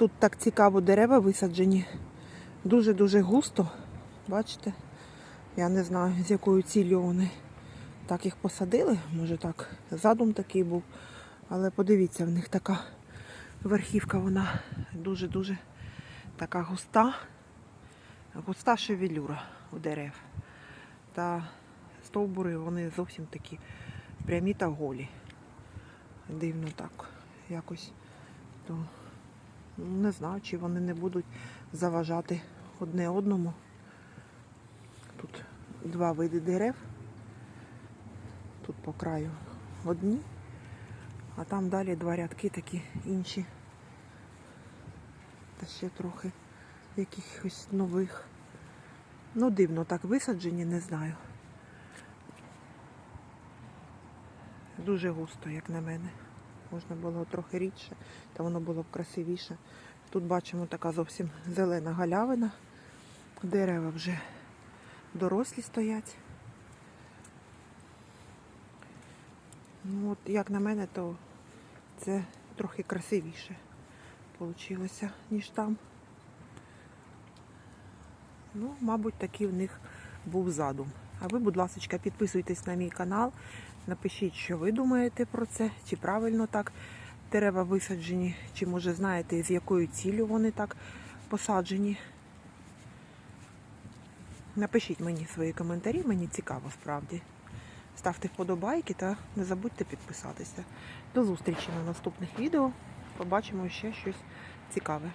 тут так цікаво дерева висаджені. Дуже-дуже густо. Бачите? Я не знаю, з якою ціллю вони так їх посадили. Може так, задум такий був. Але подивіться, в них така верхівка, вона дуже-дуже така густа. Густа шевелюра у дерев. Та стовбури вони зовсім такі прямі та голі. Дивно так. Якось то не знаю, чи вони не будуть заважати одне одному. Тут два види дерев. Тут по краю одні, а там далі два рядки такі інші. Та ще трохи якихось нових. Ну, дивно так висаджені, не знаю. Дуже густо, як на мене. Можна було трохи рідше, та воно було б красивіше. Тут бачимо така зовсім зелена галявина. Дерева вже дорослі стоять. Ну, от, як на мене, то це трохи красивіше вийшло, ніж там. Ну, мабуть, такий в них був задум. А ви, будь ласка, підписуйтесь на мій канал, напишіть, що ви думаєте про це, чи правильно так дерева висаджені, чи може знаєте, з якою ціллю вони так посаджені. Напишіть мені свої коментарі, мені цікаво справді. Ставте вподобайки та не забудьте підписатися. До зустрічі на наступних відео. Побачимо ще щось цікаве.